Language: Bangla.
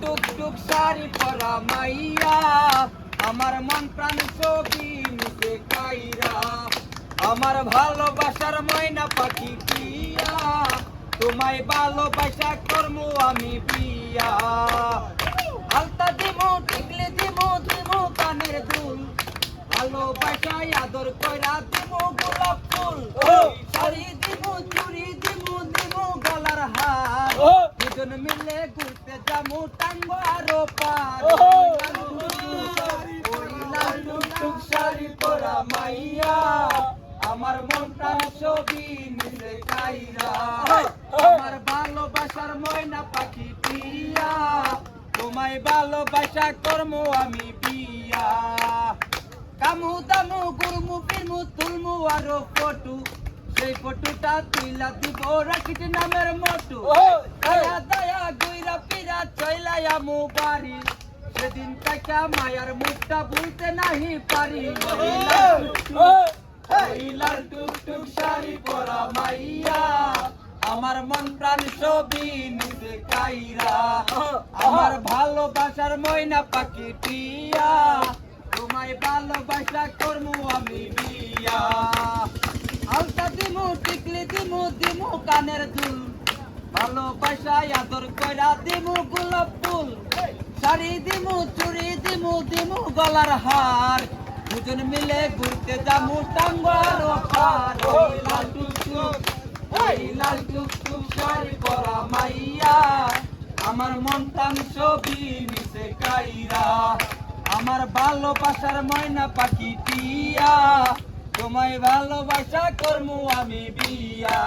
টুক টুক শাড়ি পরা মাইয়া আমার মন প্রাণ ছবি নিতে কাইরা। আমার ভালোবাসার ময়না পাখি পিয়া, তোমায় ভালোবাসা করমু আমি পিয়া। আলতা দিমু, টিকলি দিমু দিমু কানের দুল, ভালোবাসায় আদর কইরা দিমু গোলাপ ফুল শাড়ি দিমু চুড়ি দিমু দিমু গলার হার দুজন মিলে ঘুরতে যামু টাঙ্গো আরও পার। ওই শাড়ি পরা মাইয়া আমার মনটা ছবি মিলে কাইরা। আমার ভালোবাসার ময়না পাখি পিয়া। তোমায় ভালোবাসা কর্ম আমি বিয়া কামু দামু গুরমু ফিরমু তুলমু আরও ফটু। সেই ফটোটা তুইলা দিব রাখিতে নামের মোটু। দয়া দয়া গুইরা চইলাই আমু বাড়ি সেদিন কাকা মায়ার মুখটা ভুলতে নাহি পারি। আমার মন প্রাণ ছবি নিবে কাইরা। আমার ভালোবাসার ময়না পাখি টিয়া, তোমায় ভালোবাসা করমু আমি বিয়া। আলতা দিমু, টিকলি দিমু দিমু কানের দুল ভালোবাসা আদর কইরা দিমু গোলাপ ফুল। শাড়ি দিমু চুড়ি দিমু দিমু গলার হার। দুজন মিলে ঘুরতে যামু টাঙ্গার আমার মন টান ছবি মিশে কাইরা। আমার ভালোবাসার ময়না পাখি টিয়া। তোমায় ভালোবাসা করমু আমি বিয়া।